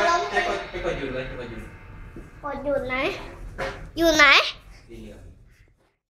ไปล้มไปกดไปกดหยุดเลยไปกดหยุด กดหยุดไหน อยู่ไหน